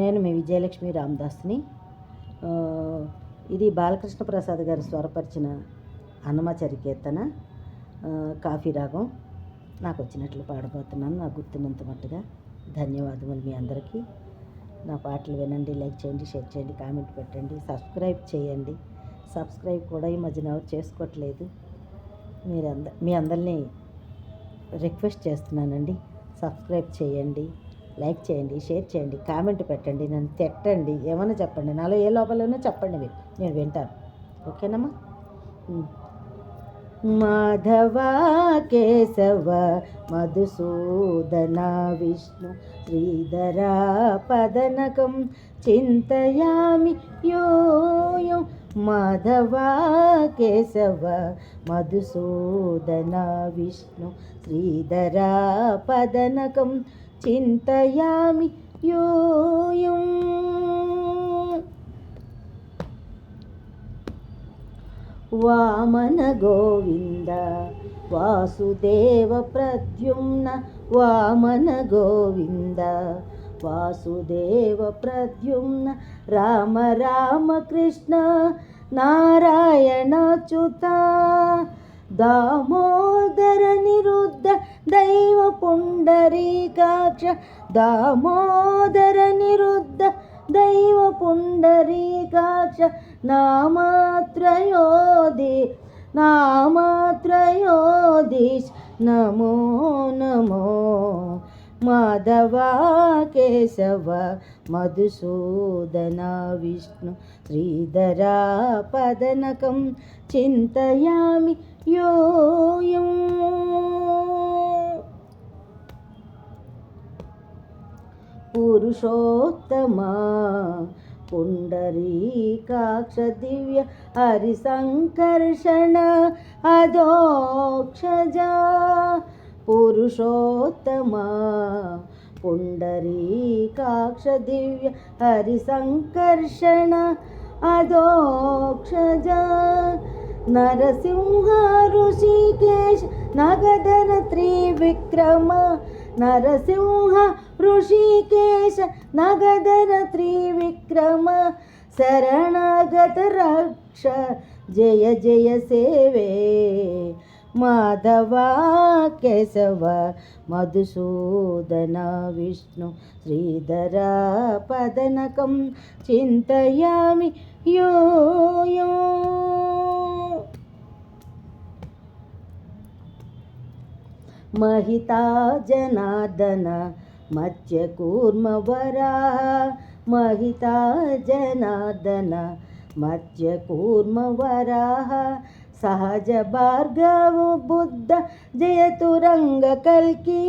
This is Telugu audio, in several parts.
నేను మీ విజయలక్ష్మి రామదాస్ని. ఇది బాలకృష్ణ ప్రసాద్ గారు స్వరపరిచిన అన్నమాచారి కీర్తన కాఫీ రాగం. నాకు వచ్చినట్లు పాడబోతున్నాను నాకు గుర్తున్నంత మట్టుగా. ధన్యవాదములు మీ అందరికీ. నా పాటలు వినండి లైక్ చేయండి షేర్ చేయండి కామెంట్ పెట్టండి సబ్స్క్రైబ్ చేయండి. సబ్స్క్రైబ్ కూడా ఈ మధ్యన ఎవరు చేసుకోవట్లేదు. మీరు అంద మీ అందరినీ రిక్వెస్ట్ చేస్తున్నానండి సబ్స్క్రైబ్ చేయండి. లైక్ చేయండి షేర్ చేయండి కామెంట్ పెట్టండి నన్ను తిట్టండి ఏమైనా చెప్పండి నాలో ఏ లోపలైనా చెప్పండి మీరు నేను వింటాను. ఓకేనమ్మా? మాధవ కేశవ మధుసూదన విష్ణు శ్రీధర పదనకం చింతయామి యోయం. మాధవ కేశవ మధుసూదన విష్ణు శ్రీధర పదనకం చింతయామి యోయం. వామన గోవింద వాసుదేవ ప్రద్యుమ్న వామన గోవింద వాసుదేవ ప్రద్యుమ్న రామ రామ కృష్ణ నారాయణచ్యుత దామోదర నిరుద్ధ దైవ పుండరీకాక్ష దామోదర నిరుద్ధ దైవ పుండరీకాక్ష నామాత్రయోది నామాత్రయోదిష్ నమో నమో పురుషోత్తమా. పుండరీకాక్ష దివ్య హరిసంకర్షణ అదోక్షజా పురుషోత్తమా. పుండరీకాక్ష దివ్య హరిసంకర్షణ అదోక్షజా నరసింహ ఋషికేశ నగదర త్రివిక్రమ. నరసింహ ಋಷಿಕೇಶ ನಗದರ ತ್ರಿವಿಕ್ರಮ ಶರಣಾಗತ ರಕ್ಷ ಜಯ ಜಯ ಸೇವೆ ಮಾಧವ ಕೇಶವ మధుసూదన విష్ణు శ్రీధర పదనకం చింతయామి యో మహితా జనార్దన मत्स्यकूर्मवरा महिता जनार्दन। मत्स्यकूर्मवराः सहज भार्गव बुद्ध जयतु रङ्गकल्की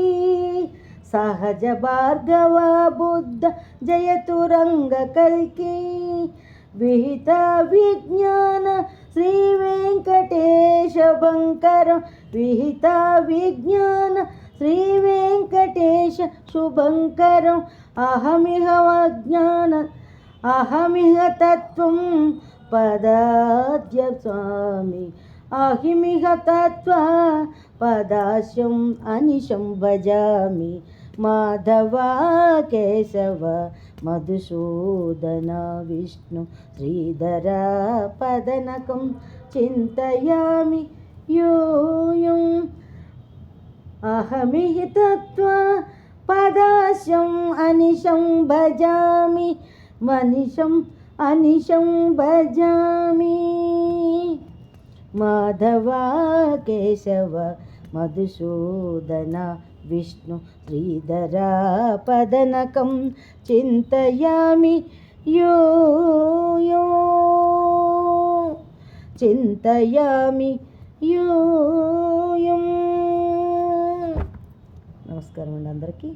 सहज भार्गव बुद्ध जयतु रङ्गकल्की विहित विज्ञान श्रीवेङ्कटेशभङ्कर विहित विज्ञान శ్రీవేంకటేశ శుభంకరం అహమిహ అజ్ఞాన అహమిహ తత్వం పదాద్య స్వామి అహిమిహ తత్వ పదాశం అనిశం భజామి మాధవ కేశవ మధుసూదన విష్ణు శ్రీధర పదనకం చింతయామి యూయం అహమిహి తత్వ పదాశం అనిశం భజామి మనిషం అనిశం భజామి. మాధవ కేశవ మధుసూదన విష్ణు శ్రీధరా పదనకం చింతయామి యో చింతయామి యూయం. నమస్కారం అండి అందరికీ